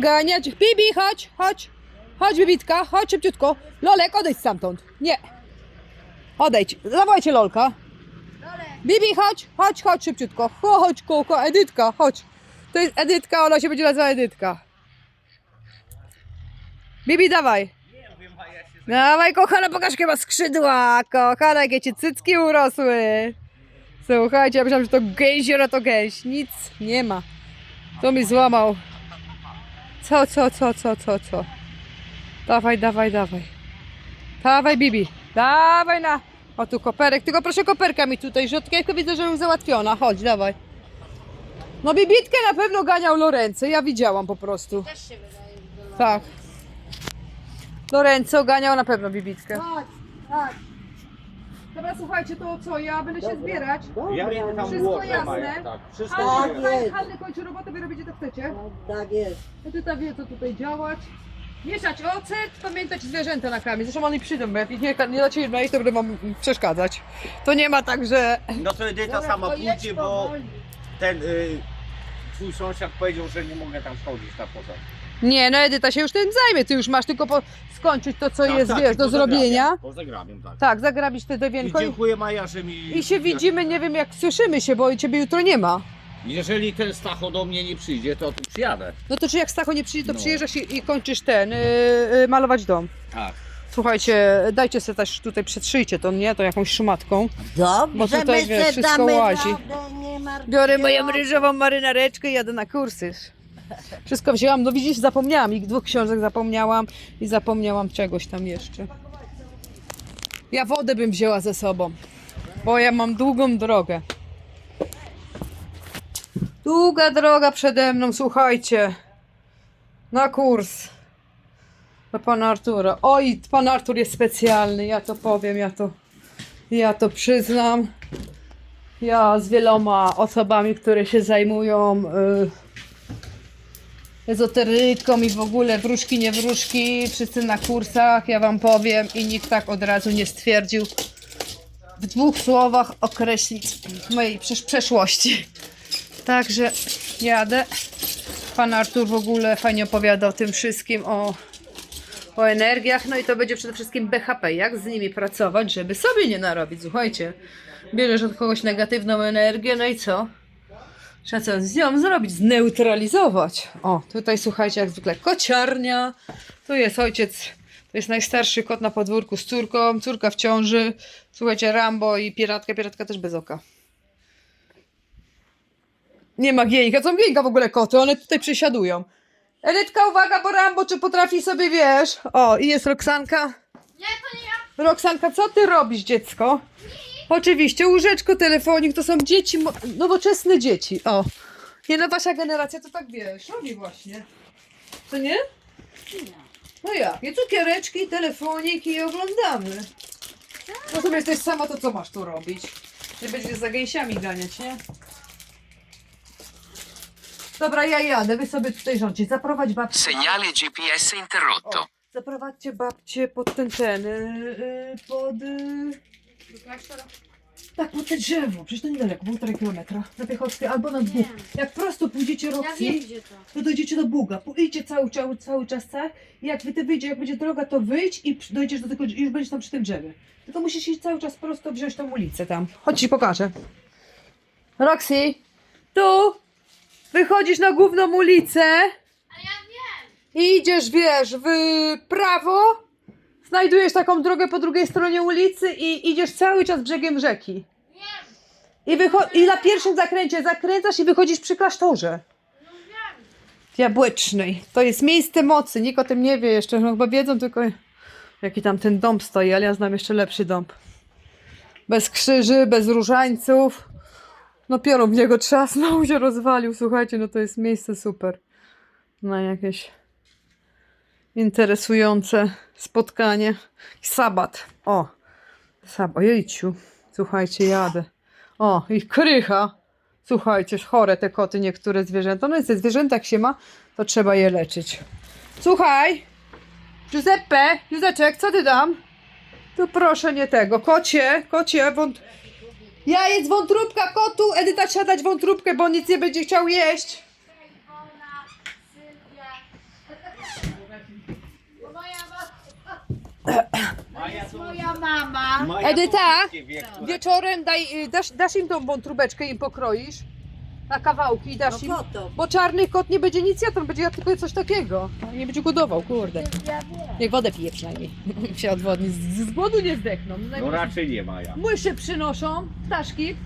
ganiać. Bibi, chodź, chodź. Chodź, Bibitka, chodź szybciutko. Lolek, odejdź stamtąd. Nie. Odejdź. Zawołajcie Lolka. Bibi, chodź, chodź, chodź szybciutko. Chodź, kółko, Edytka, chodź. To jest Edytka, ona się będzie nazywała Edytka. Bibi, dawaj. Dawaj, kochana, pokaż, ma skrzydła. Kochana, jakie ci cycki urosły. Słuchajcie, ja myślałam, że to gęsiora to gęś. Nic nie ma. To mi złamał. Co, co, co, co, co, co? Dawaj, dawaj, dawaj. Dawaj, Bibi. Dawaj na. O, tu koperek. Tylko proszę koperka mi tutaj. Rzodkiewkę widzę, że już załatwiona. Chodź, dawaj. No Bibitkę na pewno ganiał Lorenzo. Ja widziałam po prostu. Też się wydaje, że Tak. Lorenzo ganiał na pewno Bibitkę. Chodź, chodź. Dobra, słuchajcie, to co? Ja będę się zbierać. Ja idę tam Wszystko jasne? Maja, tak. Wszystko Handel, jasne. handel, jest. handel kończy robotę, wy robicie to chcecie. Tak jest. Edyta wie, co tutaj działać. Mieszać ocet, pamiętać zwierzęta na kramie. Zresztą oni przyjdą, bo jak ich nie, nie dacie na ich, to będę wam przeszkadzać. To nie ma tak, że... No to Edyta sama pójdzie, bo ten y, twój sąsiad powiedział, że nie mogę tam schodzić na poza. Nie, no Edyta się już tym zajmie, ty już masz tylko po... skończyć to, co jest, wiesz, do zrobienia. Poza grabiem, tak. Tak, zagrabić te I i, dziękuję Maja, że mi... i się widzimy, nie wiem jak słyszymy się, bo ciebie jutro nie ma. Jeżeli ten Stacho do mnie nie przyjdzie, to tu przyjadę. No to czy jak Stacho nie przyjdzie, to No. przyjeżdżasz i, i kończysz ten, yy, yy, malować dom. Tak. Słuchajcie, dajcie sobie też tutaj przetrzyjcie to, nie? To jakąś szmatką. Dobrze, Bo tutaj, my wiesz, se wszystko damy łazi. radę, nie martw Biorę się. moją ryżową marynareczkę i jadę na kursy. Wszystko wzięłam, no widzisz, zapomniałam i dwóch książek zapomniałam i zapomniałam czegoś tam jeszcze. Ja wodę bym wzięła ze sobą, bo ja mam długą drogę. Długa droga przede mną, słuchajcie. Na kurs. Do pana Artura. Oj, pan Artur jest specjalny, ja to powiem, ja to, ja to przyznam. Ja z wieloma osobami, które się zajmują y, ezoteryką i w ogóle wróżki, nie wróżki, wszyscy na kursach, ja wam powiem i nikt tak od razu nie stwierdził w dwóch słowach określić mojej przesz- przeszłości. Także jadę. Pan Artur w ogóle fajnie opowiada o tym wszystkim, o, o energiach, no i to będzie przede wszystkim BHP, jak z nimi pracować, żeby sobie nie narobić, słuchajcie. Bierzesz od kogoś negatywną energię, no i co? Trzeba co z nią zrobić? Zneutralizować. O, tutaj słuchajcie, jak zwykle kociarnia. Tu jest ojciec, to jest najstarszy kot na podwórku z córką, córka w ciąży. Słuchajcie, Rambo i Piratka, Piratka też bez oka. Nie ma Gieńka, co Gieńka w ogóle koty, one tutaj przesiadują. Edytka, uwaga, bo Rambo czy potrafi sobie, wiesz... O, i jest Roxanka. Nie, to nie ja. Roxanka, co ty robisz, dziecko? Oczywiście, łóżeczko, telefonik, to są dzieci, mo- nowoczesne dzieci. O. Nie no, wasza generacja to tak wiesz, robi właśnie. Co nie? No jak? I cukiereczki, telefonik i oglądamy. No to jesteś sama, to co masz tu robić? Nie będziesz za gęsiami ganiać, nie? Dobra, ja jadę, wy sobie tutaj rządzić. Zaprowadź babcię. Segnale GPS interrotto. Zaprowadźcie babcię pod ten ten, yy, yy, pod... Yy, tak, pod te drzewo, przecież to niedaleko, półtorej kilometra, na Piechockiej albo na dwóch. Jak prosto pójdziecie Ja wiem gdzie to. to dojdziecie do Buga. Idźcie cały, cały, cały czas tak i jak wy ty wyjdzie, jak będzie droga, to wyjdź i przy- dojdziesz do tego, i już będziesz tam przy tym drzewie. Tylko musisz iść cały czas prosto, wziąć tą ulicę tam. Chodź ci pokażę. Roxy, tu wychodzisz na główną ulicę Ale ja wiem. i idziesz, wiesz, w prawo, znajdujesz taką drogę po drugiej stronie ulicy i idziesz cały czas brzegiem rzeki. I, I na pierwszym zakręcie zakręcasz i wychodzisz przy klasztorze. Jabłecznej. To jest miejsce mocy. Nikt o tym nie wie jeszcze. No, chyba wiedzą tylko jaki tam ten dom stoi, ale ja znam jeszcze lepszy dom. Bez krzyży, bez różańców. No piorą w niego trzasnął, się rozwalił. Słuchajcie, no to jest miejsce super. Na jakieś interesujące spotkanie. Sabat. O, sabat. Ojejciu. Słuchajcie, jadę. O, i krycha. Słuchajcie, chore te koty, niektóre zwierzęta. No i te zwierzęta jak się ma, to trzeba je leczyć. Słuchaj, Giuseppe, Józeczek, co ty dam? Tu proszę nie tego. Kocie, kocie, wąt... Ja jest wątróbka kotu, Edyta trzeba dać wątróbkę, bo nic nie będzie chciał jeść. Ona, Sylwia. Mama. Maja Edyta? Wieczorem daj, y, dasz, dasz im tą wątróbeczkę i pokroisz na kawałki i dasz im. No po to. Bo czarny kot nie będzie nic jadł, on będzie jadł tylko coś takiego. Nie będzie głodował, kurde. Ja wiem. Niech wodę pije przynajmniej. się odwodni. Z, z głodu nie zdechną. No raczej nie Maja. Myszy przynoszą, ptaszki.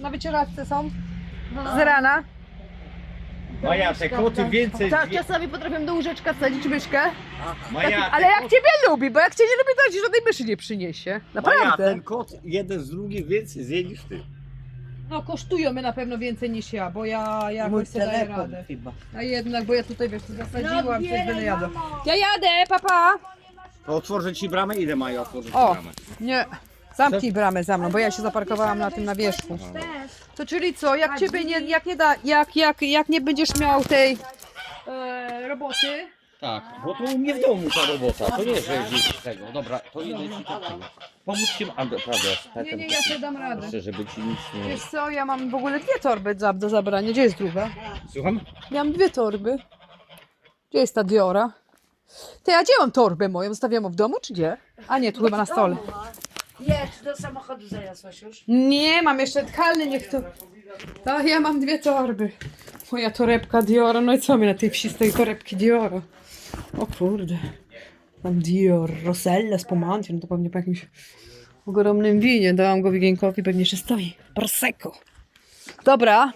Na wycieraczce są. Z rana. Maja, te koty więcej Tak, czasami potrafią do łóżeczka wsadzić myszkę. Maja, Ale jak kot- ciebie lubi, bo jak cię nie lubi, to ci żadnej myszy nie przyniesie. Maja, Naprawdę. ten kot jeden z drugim więcej zje niż ty. No kosztują mnie na pewno więcej niż ja, bo ja jakoś sobie daję radę. chyba. A jednak, bo ja tutaj wiesz, tu zasadziłam, coś będę jadła. Ja jadę, papa! To otworzę ci bramę? Ile Maja otworzyć O. bramę? Nie. Zamknij bramę za mną, bo ja się zaparkowałam na tym na wierzchu. To czyli co, jak ciebie nie, jak nie da, jak, jak, jak nie będziesz miał tej e, roboty, Tak, bo to u mnie w domu ta robota, to nie, że gdzieś tego. Dobra, to idę ci tak ci, a prawda, z Nie, nie, ja sobie dam radę. Proszę, żeby ci nic nie... wiesz co, ja mam w ogóle dwie torby za, do zabrania. Gdzie jest druga? Słucham? Miałam dwie torby. Gdzie jest ta Diora? Ty, a gdzie mam torbę moją? Zostawiam ją w domu, czy gdzie? A nie, tu chyba na stole. Jedź, do samochodu zaniosłaś już. Nie, mam jeszcze tkalny, niech to... To ja mam dwie torby. Moja torebka Diora, no i co mi na tej wsi z tej torebki Diora? O kurde. Mam Dior, Rosella z Pomantii, no to pewnie po jakimś ogromnym winie. Dałam go Wigienkowi, pewnie jeszcze stoi. Prosecco. Dobra,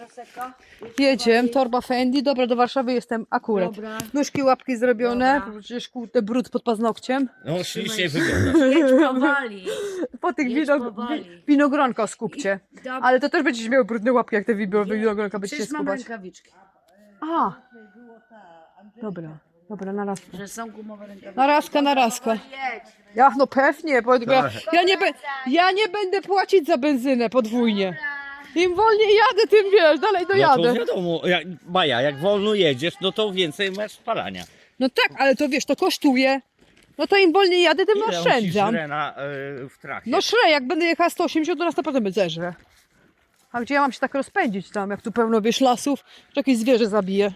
jedziemy, torba Fendi. Dobra, do Warszawy jestem akurat. Dobra. Nóżki, łapki zrobione, Dobra. przecież kurde brud pod paznokciem. No ślicznie wygląda. Jedź powoli. Po tych Jedź wino, powoli. wi, winogronka skupcie. Dobra. Ale to też będziecie miały brudne łapki, jak te wino- winogronka będziecie Przecież mam skubać. rękawiczki. A, dobra, dobra, na raz. Że są gumowe rękawiczki. Na razka, na razka. Jedź. Ja, no pewnie, bo ja, ja, nie be, ja nie będę płacić za benzynę podwójnie. Im wolniej jadę, tym wiesz, dalej No to dojadę. wiadomo, jak, Maja, jak wolno jedziesz, no to więcej masz spalania. No tak, ale to wiesz, to kosztuje. No to im wolniej jadę, tym Ile musisz oszczędzam. Rena y, w? No szle, jak będę jechała 180, to na 100% zeżrę. A gdzie ja mam się tak rozpędzić tam, jak tu pełno wiesz lasów, że jakieś zwierzę zabije.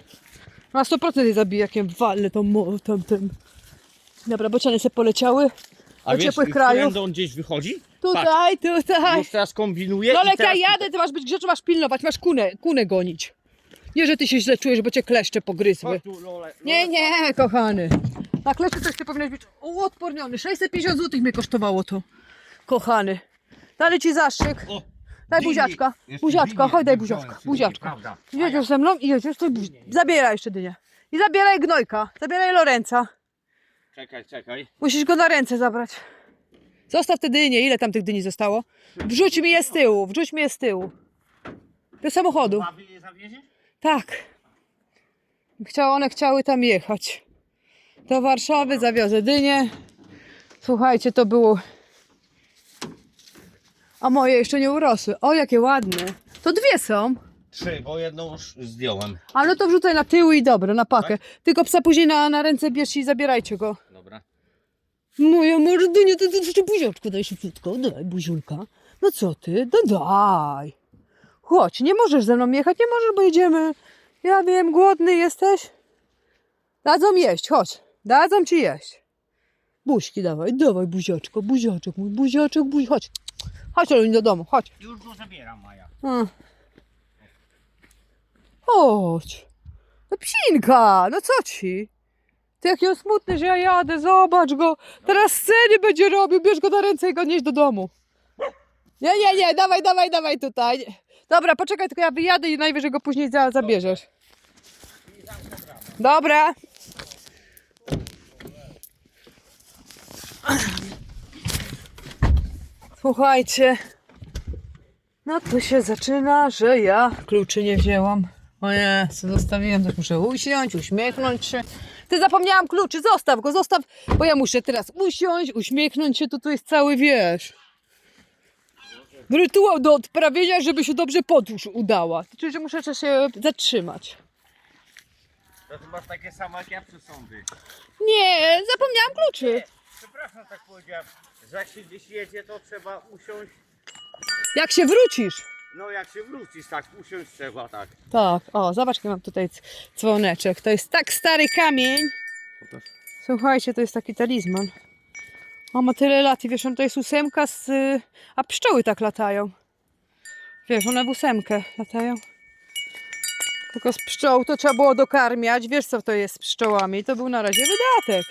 Na 100% je zabije, jak je walnę tą, mo- tą, tym. Dobra, bociany se poleciały. A do wiesz, ciepłych krajów. którędy on gdzieś wychodzi? Tutaj, tutaj. Już teraz kombinuje No ale i jak ja teraz... jadę, to masz być grzeczny, masz pilnować, masz kunę, kunę gonić. Nie, że ty się źle czujesz, bo cię kleszcze pogryzły. Chodź tu, Lole, Nie, Lole. nie, kochany. Na kleszcze coś ty powinieneś być uodporniony. 650 zł mnie kosztowało to. Kochany. Dali ci zastrzyk. O, Daj buziaczka. Jeszcze Buziaczka, chodź daj nie wziąłem, buziaczka. Buziaczka. Prawda. Jedziesz ze mną i jedziesz, to zabieraj jeszcze dynię. I zabieraj gnojka. Zabieraj Lorenca. Czekaj, czekaj. Musisz go na ręce zabrać. Zostaw te dynie. Ile tam tych dyni zostało? Wrzuć mi je z tyłu. Wrzuć mi je z tyłu. Do samochodu. Bawy nie zawieziesz? Tak. Chciały, one chciały tam jechać. Do Warszawy zawiozę dynię. Słuchajcie, to było. A moje jeszcze nie urosły. O, jakie ładne. To dwie są. Trzy, bo jedną już zdjąłem. Ale to wrzucaj na tył i dobre, na pakę. Tylko psa później na, na ręce bierzcie i zabierajcie go. Moja mordynia, to ty jeszcze buziaczku daj szybciutko. Daj buziulka. No co ty? No daj. Chodź, nie możesz ze mną jechać, nie możesz, bo jedziemy. Ja wiem, głodny jesteś? Dadzą jeść, chodź. Dadzą ci jeść. Buźki dawaj, dawaj buziaczko, buziaczek mój, buziaczek, buzi, chodź. Chodź Lolin do domu, chodź. Już go zabieram, Maja. A. Chodź. No psinka, no co ci? Ty jaki on smutny, że ja jadę, zobacz go. Teraz sceny będzie robił, bierz go na ręce i go nieś do domu. Nie, nie, nie, dawaj, dawaj, dawaj tutaj. Dobra, poczekaj, tylko ja wyjadę i najwyżej go później za, zabierzesz. Dobra. Słuchajcie. No to się zaczyna, że ja kluczy nie wzięłam. O nie, zostawiłem, też muszę usiąść, uśmiechnąć się. Ty zapomniałam kluczy, zostaw go, zostaw, bo ja muszę teraz usiąść, uśmiechnąć się, to tu jest cały, wiesz, rytuał do odprawienia, żeby się dobrze podróż udała. Czyli, że muszę się zatrzymać. To ty masz takie same jak ja przesądy. Nie, zapomniałam kluczy. Przepraszam, tak powiedziałem, że jak się gdzieś jedzie, to trzeba usiąść. Jak się wrócisz? No jak się wrócisz, tak, usiąść trzeba, tak. Tak, o, zobacz, jaki mam tutaj c- dzwoneczek. To jest tak stary kamień. Słuchajcie, to jest taki talizman. On ma tyle lat i wiesz, on to jest ósemka z... y, A pszczoły tak latają. Wiesz, one w ósemkę latają. Tylko z pszczoł to trzeba było dokarmiać. Wiesz, co to jest z pszczołami? To był na razie wydatek.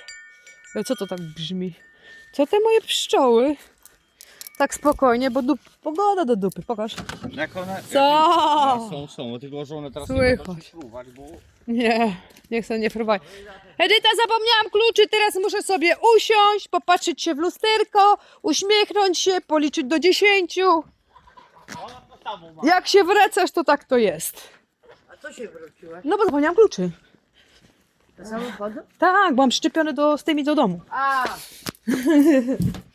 Ale co to tak brzmi? Co te moje pszczoły? Tak spokojnie, bo dup... pogoda do dupy. Pokaż. Jak one, Co? Są, są, tylko że one teraz Słychać. nie będą się fruwać, bo... Nie, nie chcę nie próbować. Edyta, zapomniałam kluczy, teraz muszę sobie usiąść, popatrzeć się w lusterko, uśmiechnąć się, policzyć do dziesięciu. Jak się wracasz, to tak to jest. A co się wróciłaś? No bo zapomniałam kluczy. Do samochodu? Tak, bo mam szczepione do, z tymi do domu. A,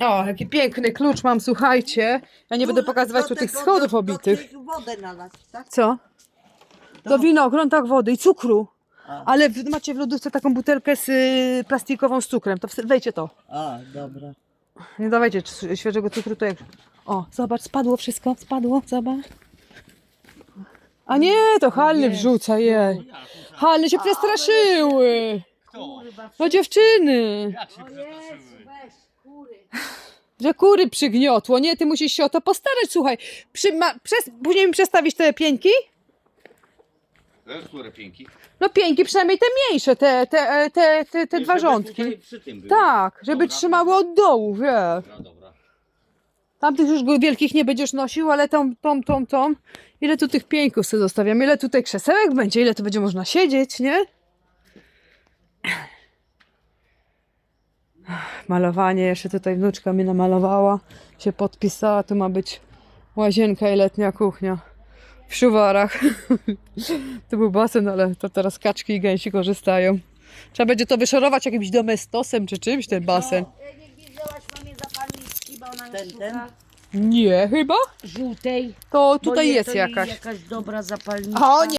O, jaki piękny klucz mam, słuchajcie. Ja nie będę pokazywać tu tych schodów obitych. wodę nalać, tak? Co? Do winogron, tak, wody i cukru. Ale macie w lodówce taką butelkę z y, plastikową z cukrem, to wse- wejdźcie to. A, dobra. Nie dawajcie c- świeżego cukru, to jak... O, zobacz, spadło wszystko, spadło, zobacz. A nie, to halny wrzuca, jej. Halny się przestraszyły. No dziewczyny, weź, kury. że kury przygniotło. Nie, ty musisz się o to postarać, słuchaj. Przy, ma, przez, później mi przestawić te pieńki? Które pięki? No pieńki, przynajmniej te mniejsze, te, te, e, te, te, te dwa rządki. tutaj Przy tym były. Tak, żeby Dobra. trzymały od dołu, wiesz. Dobra, dobra. Tamtych już wielkich nie będziesz nosił, ale tą, tą, tą, tą. Ile tu tych pieńków sobie zostawiam? Ile tutaj krzesełek będzie? Ile tu będzie można siedzieć, nie? Malowanie, jeszcze tutaj wnuczka mi namalowała, się podpisała, tu ma być łazienka i letnia kuchnia. W szuwarach. to był basen, ale to teraz kaczki i gęsi korzystają. Trzeba będzie to wyszorować jakimś domestosem czy czymś, ten basen. Nie widziałaś mamie zapalniczki, bo ona Ten, jest ten? szuka Nie, chyba? żółtej. To tutaj je- jest jakaś. jakaś dobra zapalniczka. O nie,